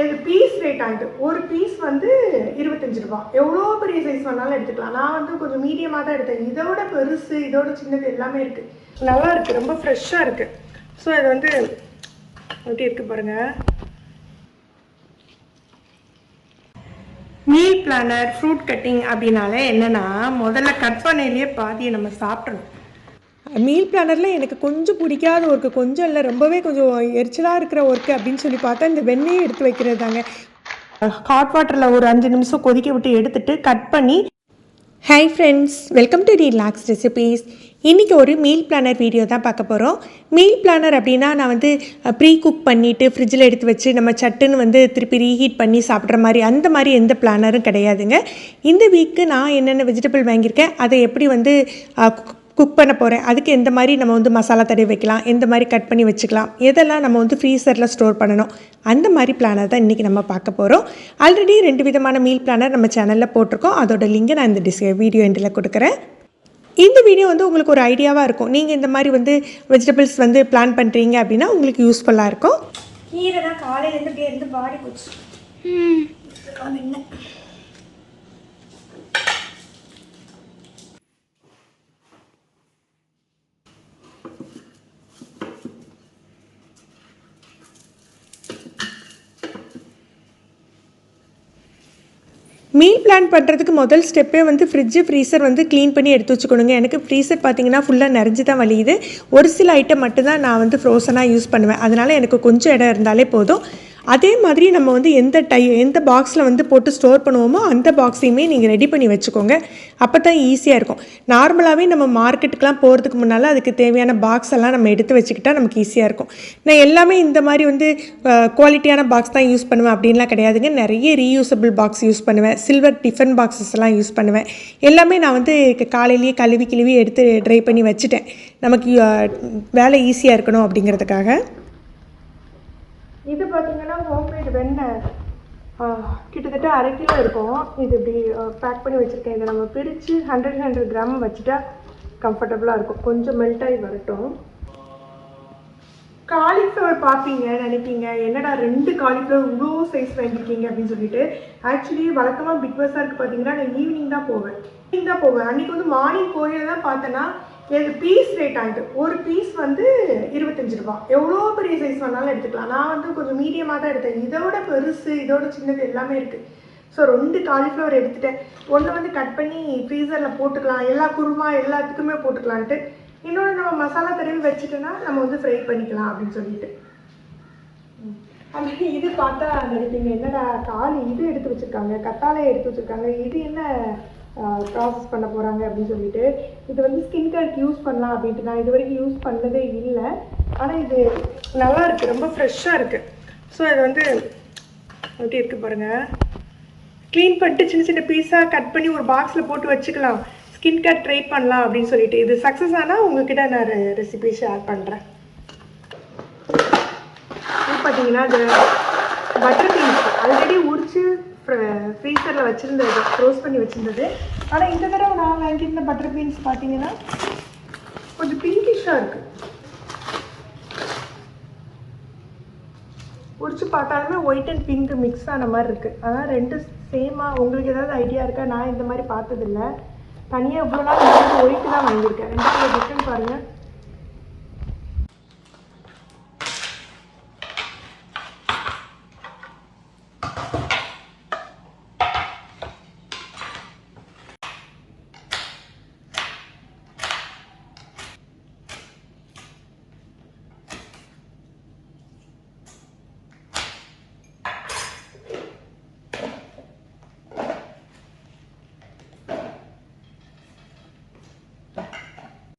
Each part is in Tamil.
இது பீஸ் ரேட் ஆகிட்டு ஒரு பீஸ் வந்து இருபத்தஞ்சு ரூபா. எவ்வளோ பெரிய சைஸ் வேணாலும் எடுத்துக்கலாம். நான் வந்து கொஞ்சம் மீடியமாக தான் எடுத்தேன். இதோட பெருசு இதோட சின்னது எல்லாமே இருக்குது நல்லா இருக்குது ரொம்ப ஃப்ரெஷ்ஷாக இருக்குது ஸோ இது வந்து எப்படி இருக்குது பாருங்கள் மீல் பிளானர் ஃப்ரூட் கட்டிங் அப்படின்னாலே என்னென்னா முதல்ல கட் பண்ணையிலேயே பாதியை நம்ம சாப்பிட்றணும் மீல் பிளானரில் எனக்கு கொஞ்சம் பிடிக்காத ஒர்க்கு கொஞ்சம் இல்லை ரொம்பவே கொஞ்சம் எரிச்சலாக இருக்கிற ஒர்க்கு அப்படின்னு சொல்லி பார்த்தா இந்த வெண்ணெயை எடுத்து வைக்கிறது தாங்க. ஹாட் வாட்டரில் ஒரு அஞ்சு நிமிஷம் கொதிக்க விட்டு எடுத்துட்டு கட் பண்ணி hi friends welcome to Relax Recipes இன்றைக்கி ஒரு மீல் பிளானர் வீடியோ தான் பார்க்க போகிறோம் மீல் பிளானர் அப்படின்னா நான் வந்து ப்ரீ குக் பண்ணிவிட்டு ஃப்ரிட்ஜில் எடுத்து வச்சு நம்ம சட்டுன்னு வந்து திருப்பி ரீஹீட் பண்ணி சாப்பிட்ற மாதிரி அந்த மாதிரி எந்த பிளானரும் கிடையாதுங்க. இந்த வீக்கு நான் என்னென்ன வெஜிடபிள் வாங்கியிருக்கேன் அதை எப்படி வந்து குக் பண்ண போகிறேன் அதுக்கு எந்த மாதிரி நம்ம வந்து மசாலா தடவி வைக்கலாம் எந்த மாதிரி கட் பண்ணி வச்சுக்கலாம் எதெல்லாம் நம்ம வந்து ஃப்ரீசரில் ஸ்டோர் பண்ணணும் அந்த மாதிரி பிளானர் தான் இன்றைக்கி நம்ம பார்க்க போகிறோம் ஆல்ரெடி ரெண்டு விதமான மீல் பிளானர் நம்ம சேனலில் போட்டிருக்கோம். அதோட லிங்கை நான் இந்த டிஸ் வீடியோ எண்டில் கொடுக்குறேன். இந்த வீடியோ வந்து உங்களுக்கு ஒரு ஐடியாவாக இருக்கும். நீங்கள் இந்த மாதிரி வந்து வெஜிடபிள்ஸ் வந்து பிளான் பண்ணுறீங்க அப்படின்னா உங்களுக்கு யூஸ்ஃபுல்லாக இருக்கும். கீரை தான் காலையிலேருந்து அப்படியே இருந்து பாடி போச்சு. மீல் பிளான் பண்ணுறதுக்கு முதல் ஸ்டெப்பே வந்து ஃப்ரிட்ஜு ஃப்ரீசர் வந்து க்ளீன் பண்ணி எடுத்து வச்சுக்கணுங்க. எனக்கு ஃப்ரீசர் பார்த்தீங்கன்னா ஃபுல்லாக நிறைஞ்சு தான் வலியுது. ஒரு சில ஐட்டம் மட்டும்தான் நான் வந்து ஃப்ரோசனாக யூஸ் பண்ணுவேன். அதனால் எனக்கு கொஞ்சம் இடம் இருந்தாலே போதும். அதே மாதிரி நம்ம வந்து எந்த டை எந்த பாக்ஸில் வந்து போட்டு ஸ்டோர் பண்ணுவோமோ அந்த பாக்ஸையுமே நீங்கள் ரெடி பண்ணி வச்சுக்கோங்க. அப்போ தான் ஈஸியாக இருக்கும். நார்மலாகவே நம்ம மார்க்கெட்டுக்கெலாம் போகிறதுக்கு முன்னால் அதுக்கு தேவையான பாக்ஸ் எல்லாம் நம்ம எடுத்து வச்சுக்கிட்டா நமக்கு ஈஸியாக இருக்கும். நான் எல்லாமே இந்த மாதிரி வந்து குவாலிட்டியான பாக்ஸ் தான் யூஸ் பண்ணுவேன் அப்படின்லாம் கிடையாதுங்க. நிறைய ரீயூசபிள் பாக்ஸ் யூஸ் பண்ணுவேன். சில்வர் டிஃபன் பாக்ஸஸ் எல்லாம் யூஸ் பண்ணுவேன். எல்லாமே நான் வந்து காலையிலேயே கழுவி கிழுவி எடுத்து ட்ரை பண்ணி வச்சுட்டேன். நமக்கு வேலை ஈஸியாக இருக்கணும் அப்படிங்கிறதுக்காக. இது பார்த்தீங்கன்னா ஹோம்மேட் வெண்ணெய் கிட்டத்தட்ட அரை கிலோ இருக்கும். இது இப்படி பேக் பண்ணி வச்சுருக்கேன். இதை நம்ம பிரித்து ஹண்ட்ரட் ஹண்ட்ரட் கிராம் வச்சுட்டா கம்ஃபர்டபுளாக இருக்கும். கொஞ்சம் மெல்ட் ஆகி வரட்டும். காலிஃப்ளவர் பார்ப்பீங்க நினைப்பீங்க. என்னடா ரெண்டு காலிஃப்ளவர் இவ்வளோ சைஸ் வாங்கியிருக்கீங்க அப்படின்னு சொல்லிட்டு. ஆக்சுவலி வழக்கமாக பிக் பஸாருக்கு பார்த்தீங்கன்னா நான் ஈவினிங் தான் போவேன். ஈவினிங் தான் போவேன். அன்றைக்கி வந்து மார்னிங் போய் தான் பார்த்தேன்னா இது பீஸ் ரேட் ஆகுது ஒரு பீஸ் வந்து இருபத்தஞ்சு ரூபா எவ்வளோ பெரிய சைஸ் வேணாலும் எடுத்துக்கலாம். நான் வந்து கொஞ்சம் மீடியமாக தான் எடுத்தேன். இதோட பெருசு இதோட சின்னது எல்லாமே இருக்குது ஸோ ரெண்டு காலிஃப்ளவர் எடுத்துட்டேன். ஒன்று வந்து கட் பண்ணி ஃப்ரீசரில் போட்டுக்கலாம். எல்லா குருமா எல்லாத்துக்குமே போட்டுக்கலான்ட்டு. இன்னொன்று நம்ம மசாலா தடவி வச்சுட்டோன்னா நம்ம வந்து ஃப்ரை பண்ணிக்கலாம் அப்படின்னு சொல்லிட்டு. அது இது பார்த்தா நினைப்பீங்க என்னடா காலி இது எடுத்து வச்சுருக்காங்க கத்தாழை எடுத்து வச்சுருக்காங்க. இது என்ன ப்ராசஸ் பண்ண போகிறாங்க அப்படின்னு சொல்லிட்டு. இது வந்து ஸ்கின் கேருக்கு யூஸ் பண்ணலாம் அப்படின்ட்டு நான் இது வரைக்கும் யூஸ் பண்ணதே இல்லை. ஆனால் இது நல்லா இருக்குது ரொம்ப ஃப்ரெஷ்ஷாக இருக்குது ஸோ இது வந்து எப்படி இருக்குது பாருங்கள் க்ளீன் பண்ணிட்டு சின்ன சின்ன பீஸாக கட் பண்ணி ஒரு பாக்ஸில் போட்டு வச்சுக்கலாம். ஸ்கின் கேர் ட்ரை பண்ணலாம் அப்படின்னு சொல்லிட்டு. இது சக்ஸஸ் ஆனால் உங்ககிட்ட நான் ரெசிபி ஷேர் பண்ணுறேன் பார்த்தீங்கன்னா இது பட்டர் பீன்ஸ் ஆல்ரெடி உரிச்சு ஃப்ரீசரில் வச்சுருந்தது க்ளோஸ் பண்ணி வச்சுருந்தது. ஆனால் இந்த தடவை நான் வாங்கியிருந்த பட்டர் பீன்ஸ் பார்த்தீங்கன்னா கொஞ்சம் பிங்கிஷாக இருக்குது உரிச்சு பார்த்தாலுமே ஒயிட் அண்ட் பிங்க் மிக்ஸ் ஆன மாதிரி இருக்குது அதான் ரெண்டு சேமாக உங்களுக்கு ஏதாவது ஐடியா இருக்கா? நான் இந்த மாதிரி பார்த்ததில்ல. தனியாக இவ்வளோ நாள் ஒயிட்டு தான் வாங்கியிருக்கேன். ரெண்டாவது டிஃப்ரெண்ட் பாருங்கள்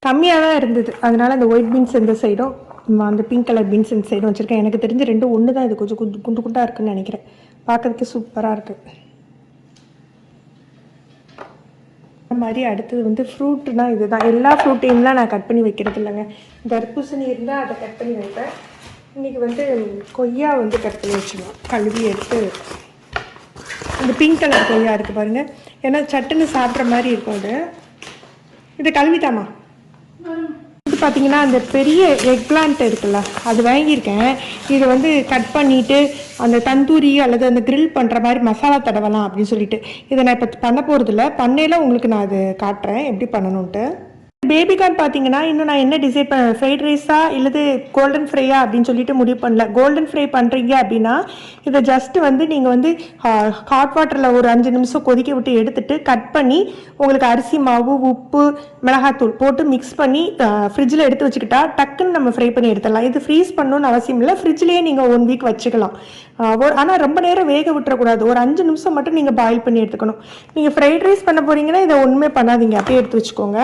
கம்மியாக தான் இருந்தது. அதனால் அந்த ஒயிட் பீன்ஸ் இந்த சைடும் அந்த பிங்க் கலர் பீன்ஸ் இந்த சைடும் வச்சுருக்கேன். எனக்கு தெரிஞ்சு ரெண்டும் ஒன்று தான் இது கொஞ்சம் குண்டு குண்டு குண்டாக இருக்குன்னு நினைக்கிறேன். பார்க்கறதுக்கு சூப்பராக இருக்குது அது மாதிரி அடுத்தது வந்து ஃப்ரூட்னா இதுதான். எல்லா ஃப்ரூட்டையும்லாம் நான் கட் பண்ணி வைக்கிறது இல்லைங்க. தர்பூசணி இருந்தால் அதை கட் பண்ணி வைப்பேன். இன்றைக்கி வந்து கொய்யா வந்து கட் பண்ணி வச்சுருவோம் கழுவி எடுத்து இந்த பிங்க் கலர் கொய்யா இருக்குது பாருங்கள் ஏன்னா சட்டுன்னு சாப்பிட்ற மாதிரி இருக்கும் அது. இது கழுவிட்டாமா? இது பார்த்தீங்கன்னா அந்த பெரிய எக் பிளான்ட் இருக்குல்ல அது வாங்கியிருக்கேன். இதை வந்து கட் பண்ணிவிட்டு அந்த தந்தூரி அல்லது அந்த கிரில் பண்ணுற மாதிரி மசாலா தடவலாம் அப்படின்னு சொல்லிட்டு. இதை நான் இப்போ பண்ண போகிறதில்ல பண்ணையில் உங்களுக்கு நான் அது காட்டுறேன். எப்படி பண்ணணுன்ட்டு பேபி கார்ன் பார்த்தீங்கன்னா இன்னும் நான் என்ன டிசைட் பண்ண ஃப்ரைட் ரைஸா இல்லது கோல்டன் ஃப்ரையா அப்படின்னு சொல்லிட்டு முடிவு பண்ணல. கோல்டன் ஃப்ரை பண்ணுறீங்க அப்படின்னா இதை ஜஸ்ட் வந்து நீங்கள் வந்து ஹாட் வாட்டரில் ஒரு அஞ்சு நிமிஷம் கொதிக்க விட்டு எடுத்துட்டு கட் பண்ணி உங்களுக்கு அரிசி மாவு உப்பு மிளகாத்தூள் போட்டு மிக்ஸ் பண்ணி ஃப்ரிட்ஜில் எடுத்து வச்சுக்கிட்டா டக்குன்னு நம்ம ஃப்ரை பண்ணி எடுத்துடலாம். இது ஃப்ரீஸ் பண்ணணும்னு அவசியம் இல்லை. ஃப்ரிட்ஜ்லேயே நீங்கள் ஒன் வீக் வச்சுக்கலாம். ஆனால் ரொம்ப நேரம் வேக விட்டுறக்கூடாது. ஒரு அஞ்சு நிமிஷம் மட்டும் நீங்கள் பாயில் பண்ணி எடுத்துக்கணும். நீங்கள் ஃப்ரைட் ரைஸ் பண்ண போகிறீங்கன்னா இதை ஒன்றுமே பண்ணாதீங்க. அப்படியே எடுத்து வச்சுக்கோங்க.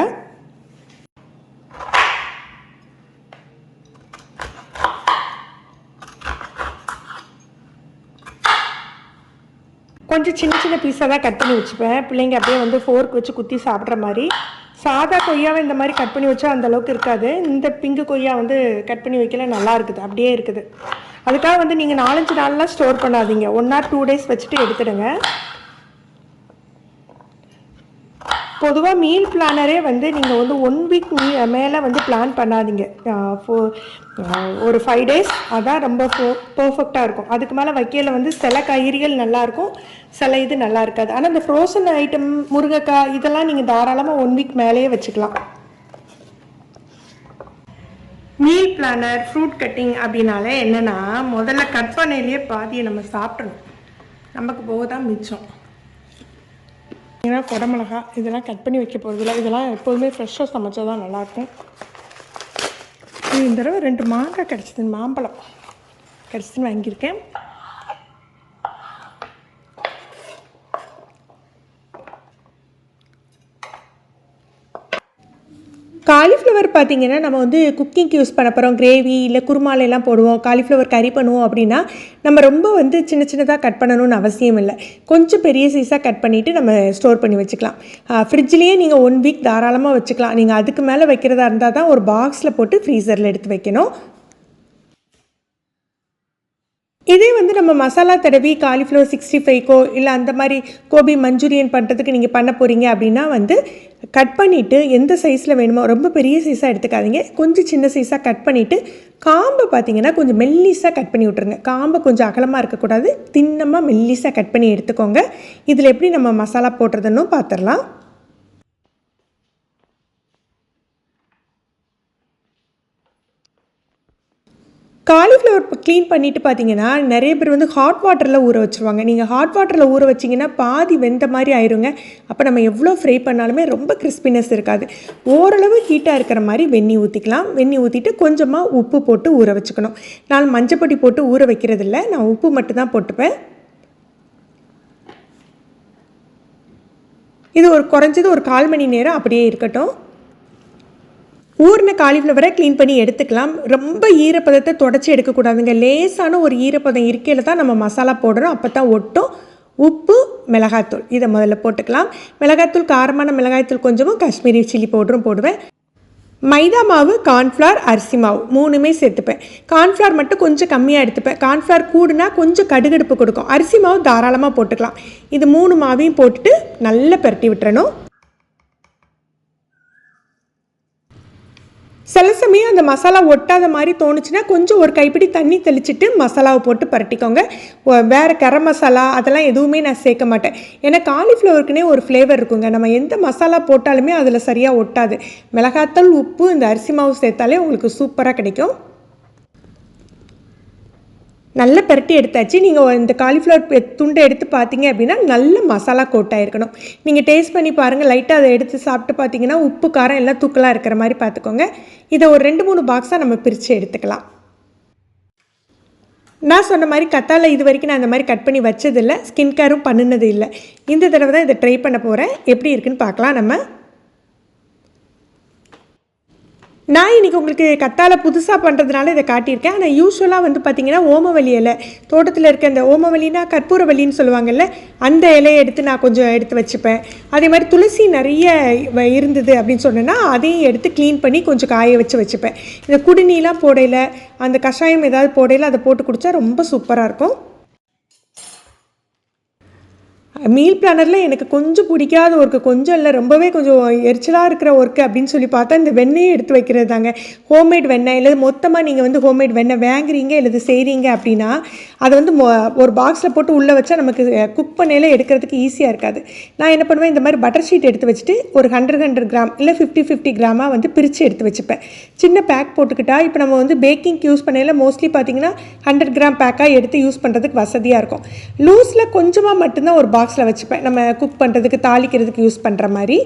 கொஞ்சம் சின்ன சின்ன பீஸாக தான் கட் பண்ணி வச்சுப்பேன். பிள்ளைங்க அப்படியே வந்து ஃபோர்க் வச்சு குத்தி சாப்பிட்ற மாதிரி. சாதா கொய்யாவை இந்த மாதிரி கட் பண்ணி வச்சா அந்த அளவுக்கு இருக்காது. இந்த பிங்கு கொய்யா வந்து கட் பண்ணி வைக்கல நல்லா இருக்குது. அப்படியே இருக்குது. அதுக்காக வந்து நீங்கள் நாலஞ்சு நாள்லாம் ஸ்டோர் பண்ணாதீங்க. ஒன் ஆர் டூ டேஸ் வச்சுட்டு எடுத்துடுங்க. பொதுவாக மீல் பிளானரே வந்து நீங்கள் வந்து ஒன் வீக் மீ மேலே வந்து பிளான் பண்ணாதீங்க. ஃபோ ஒரு ஃபைவ் டேஸ் அதான் ரொம்ப பர்ஃபெக்டாக இருக்கும். அதுக்கு மேலே வைக்கையில் வந்து சில காய்கறிகள் நல்லாயிருக்கும் சில இது நல்லா இருக்காது. ஆனால் இந்த ஃப்ரோசன் ஐட்டம் முருங்கைக்காய் இதெல்லாம் நீங்கள் தாராளமாக ஒன் வீக் மேலேயே வச்சுக்கலாம். மீல் பிளானர் ஃப்ரூட் கட்டிங் அப்படின்னாலே என்னென்னா முதல்ல கட் பண்ணையிலேயே பாதியை நம்ம சாப்பிடணும். நமக்கு போக தான் மிச்சம். ஏன்னா குடமிளகா இதெல்லாம் கட் பண்ணி வைக்க போகிறதில்ல இதெல்லாம் எப்போதுமே ஃப்ரெஷ்ஷாக சமைச்சா தான் நல்லாயிருக்கும். இந்த தடவை ரெண்டு மாங்காய் கிடச்சிது மாம்பழம். கிடச்சிதுன்னு வாங்கியிருக்கேன். காலிஃப்ளவர் பார்த்தீங்கன்னா நம்ம வந்து குக்கிங்க்கு யூஸ் பண்ண போகிறோம் கிரேவி இல்லை குருமாலையெல்லாம் போடுவோம். காலிஃப்ளவர் கறி பண்ணுவோம் அப்படின்னா நம்ம ரொம்ப வந்து சின்ன சின்னதாக கட் பண்ணணும்னு அவசியம் இல்லை. கொஞ்சம் பெரிய சைஸாக கட் பண்ணிவிட்டு நம்ம ஸ்டோர் பண்ணி வச்சுக்கலாம். ஃப்ரிட்ஜ்லேயே நீங்கள் ஒன் வீக் தாராளமாக வச்சுக்கலாம். நீங்கள் அதுக்கு மேலே வைக்கிறதா இருந்தால் தான் ஒரு பாக்ஸில் போட்டு ஃப்ரீசரில் எடுத்து வைக்கணும். இதே வந்து நம்ம மசாலா தடவி காலிஃப்ளவர் சிக்ஸ்டி ஃபைவ்க்கோ இல்லை அந்த மாதிரி கோபி மஞ்சூரியன் பண்ணுறதுக்கு நீங்கள் பண்ண போகிறீங்க அப்படின்னா வந்து கட் பண்ணிவிட்டு எந்த சைஸில் வேணுமோ ரொம்ப பெரிய சைஸாக எடுத்துக்காதீங்க. கொஞ்சம் சின்ன சைஸாக கட் பண்ணிவிட்டு காம்பை பார்த்தீங்கன்னா கொஞ்சம் மெல்லிஸாக கட் பண்ணி விட்ருங்க காம்பை கொஞ்சம் அகலமாக இருக்கக்கூடாது. தின்னமாக மெல்லிஸாக கட் பண்ணி எடுத்துக்கோங்க. இதில் எப்படி நம்ம மசாலா போடுறதுன்னு பார்த்துடலாம் காலிஃப்ளவர் க்ளீன் பண்ணிட்டு பார்த்தீங்கன்னா நிறைய பேர் வந்து ஹாட் வாட்டரில் ஊற வச்சுருவாங்க. நீங்கள் ஹாட் வாட்டரில் ஊற வச்சிங்கன்னா பாதி வெந்த மாதிரி ஆயிருங்க. அப்போ நம்ம எவ்வளோ ஃப்ரை பண்ணாலுமே ரொம்ப கிறிஸ்பினஸ் இருக்காது. ஓரளவு ஹீட்டாக இருக்கிற மாதிரி வெந்நி ஊற்றிக்கலாம் வெந்நி ஊற்றிட்டு கொஞ்சமாக உப்பு போட்டு ஊற வச்சுக்கணும். நான் மஞ்சப்பொடி போட்டு ஊற வைக்கிறதில்ல. நான் உப்பு மட்டும்தான் போட்டுப்பேன். இது ஒரு குறைஞ்சது ஒரு கால் மணி நேரம் அப்படியே இருக்கட்டும். ஊர்ன காலிஃப்ளவரை க்ளீன் பண்ணி எடுத்துக்கலாம். ரொம்ப ஈரப்பதத்தை தொடச்சி எடுக்கக்கூடாதுங்க. லேசான ஒரு ஈரப்பதம் இருக்கையில் தான் நம்ம மசாலா போடுறோம். அப்போ தான் ஒட்டும். உப்பு மிளகாத்தூள் இதை முதல்ல போட்டுக்கலாம். மிளகாத்தூள் காரமான மிளகாய்த்தூள் கொஞ்சமும் காஷ்மீரி சில்லி பவுடரும் போடுவேன். மைதா மாவு கார்ன்ஃப்ளவர் அரிசி மாவு மூணுமே சேர்த்துப்பேன். கார்ன்ஃப்ளவர் மட்டும் கொஞ்சம் கம்மியாக எடுத்துப்பேன். கார்ன்ஃப்ளவர் கூடுனா கொஞ்சம் கடுகடுப்பு கொடுக்கும். அரிசி மாவு தாராளமாக போட்டுக்கலாம். இது மூணு மாவையும் போட்டுட்டு நல்லா பரட்டி விட்டுறணும். சில சமயம் அந்த மசாலா ஒட்டாத மாதிரி தோணுச்சுன்னா கொஞ்சம் ஒரு கைப்பிடி தண்ணி தெளிச்சிட்டு மசாலாவை போட்டு பரட்டிக்கோங்க. வேறு கரம் மசாலா அதெல்லாம் எதுவுமே நான் சேர்க்க மாட்டேன். ஏன்னா காலிஃப்ளவருக்குனே ஒரு ஃப்ளேவர் இருக்குங்க. நம்ம எந்த மசாலா போட்டாலுமே அதில் சரியாக ஒட்டாது. மிளகாத்தூள் உப்பு இந்த அரிசி மாவு சேர்த்தாலே உங்களுக்கு சூப்பராக கிடைக்கும். நல்ல பெரட்டி எடுத்தாச்சு. நீங்கள் இந்த காலிஃப்ளவர் துண்டை எடுத்து பார்த்தீங்க அப்படின்னா நல்ல மசாலா கோட்டாக இருக்கணும். நீங்கள் டேஸ்ட் பண்ணி பாருங்கள் லைட்டாக அதை எடுத்து சாப்பிட்டு பார்த்தீங்கன்னா உப்பு காரம் எல்லாம் தூக்கலாக இருக்கிற மாதிரி பார்த்துக்கோங்க. இதை ஒரு ரெண்டு மூணு பாக்ஸாக நம்ம பிரித்து எடுத்துக்கலாம். நான் சொன்ன மாதிரி கத்தால இது வரைக்கும் நான் இந்த மாதிரி கட் பண்ணி வச்சதில்லை. ஸ்கின் கேரும் பண்ணினது இல்லை. இந்த தடவை தான் இதை ட்ரை பண்ண போகிறேன் எப்படி இருக்குன்னு பார்க்கலாம் நம்ம. நான் இன்றைக்கி உங்களுக்கு கத்தாழை புதுசாக பண்ணுறதுனால இதை காட்டியிருக்கேன். ஆனால் யூஸ்வலாக வந்து பார்த்திங்கன்னா ஓமவல்லி இலை. தோட்டத்தில் இருக்க அந்த ஓமவல்லினா கற்பூரவல்லின்னு சொல்லுவாங்கல்ல அந்த இலையை எடுத்து நான் கொஞ்சம் எடுத்து வச்சுப்பேன். அதே மாதிரி துளசி நிறைய வ- இருந்தது அப்படின்னு சொன்னேன்னா அதையும் எடுத்து க்ளீன் பண்ணி கொஞ்சம் காய வச்சு வச்சுப்பேன். இந்த குடிநீலாம் போடையில் அந்த கஷாயம் ஏதாவது போடையில் அதை போட்டு குடித்தா ரொம்ப சூப்பராக இருக்கும். மீல் பிளானரில் எனக்கு கொஞ்சம் பிடிக்காத ஒர்க்கு கொஞ்சம் இல்லை ரொம்பவே கொஞ்சம் எரிச்சலாக இருக்கிற ஒர்க்கு அப்படின்னு சொல்லி பார்த்தா இந்த வெண்ணெயை எடுத்து வைக்கிறது தாங்க. ஹோம்மேட் வெண்ணெய் இல்லை மொத்தமாக நீங்கள் வந்து ஹோம்மேட் வெண்ணெய் வாங்குறீங்க இல்லை செய்கிறீங்க அப்படின்னா அதை வந்து மொ- ஒரு பாக்ஸில் போட்டு உள்ளே வச்சா நமக்கு குக் பண்ணையில் எடுக்கிறதுக்கு ஈஸியாக இருக்காது. நான் என்ன பண்ணுவேன் இந்த மாதிரி பட்டர் ஷீட் எடுத்து வச்சுட்டு ஒரு ஹண்ட்ரட் ஹண்ட்ரட் கிராம் இல்லை ஃபிஃப்டி ஃபிஃப்டி கிராமாக வந்து பிரித்து எடுத்து வச்சுப்பேன். சின்ன பேக் போட்டுக்கிட்டா இப்போ நம்ம வந்து பேக்கிங்க்கு யூஸ் பண்ணையில் மோஸ்ட்லி பார்த்தீங்கன்னா ஹண்ட்ரட் கிராம் பேக்காக எடுத்து யூஸ் பண்ணுறதுக்கு வசதியாக இருக்கும். லூஸில் கொஞ்சமாக மட்டும்தான் ஒரு பாக்ஸ் பாக்ஸில் வச்சுப்பேன். நம்ம குக் பண்ணுறதுக்கு தாளிக்கிறதுக்கு யூஸ் பண்ணுற மாதிரி.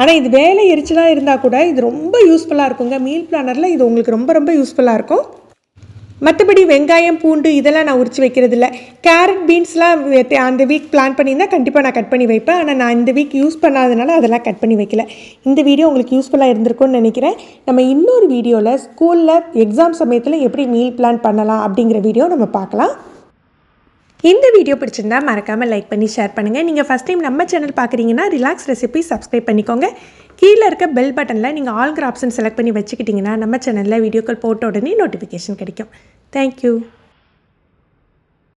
ஆனால் இது வேலை எரிச்சலாக இருந்தால் கூட இது ரொம்ப யூஸ்ஃபுல்லாக இருக்குங்க. மீல் பிளானரில் இது உங்களுக்கு ரொம்ப ரொம்ப யூஸ்ஃபுல்லாக இருக்கும். மற்றபடி வெங்காயம் பூண்டு இதெல்லாம் நான் உரிச்சு வைக்கிறது இல்லை கேரட் பீன்ஸ்லாம் அந்த வீக் பிளான் பண்ணியிருந்தால் கண்டிப்பாக நான் கட் பண்ணி வைப்பேன். ஆனால் நான் இந்த வீக் யூஸ் பண்ணாதனால அதெல்லாம் கட் பண்ணி வைக்கல. இந்த வீடியோ உங்களுக்கு யூஸ்ஃபுல்லாக இருந்திருக்கும்னு நினைக்கிறேன். நம்ம இன்னொரு வீடியோவில் ஸ்கூலில் எக்ஸாம் சமயத்தில் எப்படி மீல் பிளான் பண்ணலாம் அப்படிங்கிற வீடியோ நம்ம பார்க்கலாம். இந்த வீடியோ பிடிச்சிருந்தா மறக்காமல் லைக் பண்ணி ஷேர் பண்ணுங்கள் நீங்கள் ஃபஸ்ட் டைம் நம்ம சேனல் பார்க்குறீங்கன்னா ரிலாக்ஸ் ரெசிபி சப்ஸ்கிரைப் பண்ணிக்கோங்க. கீழே இருக்க பெல் பட்டனில் நீங்கள் ஆல்கிற ஆப்ஷன் செலக்ட் பண்ணி வச்சுக்கிட்டிங்கன்னா நம்ம சேனலில் வீடியோக்கள் போட்ட உடனே நோட்டிஃபிகேஷன் கிடைக்கும். தேங்க்யூ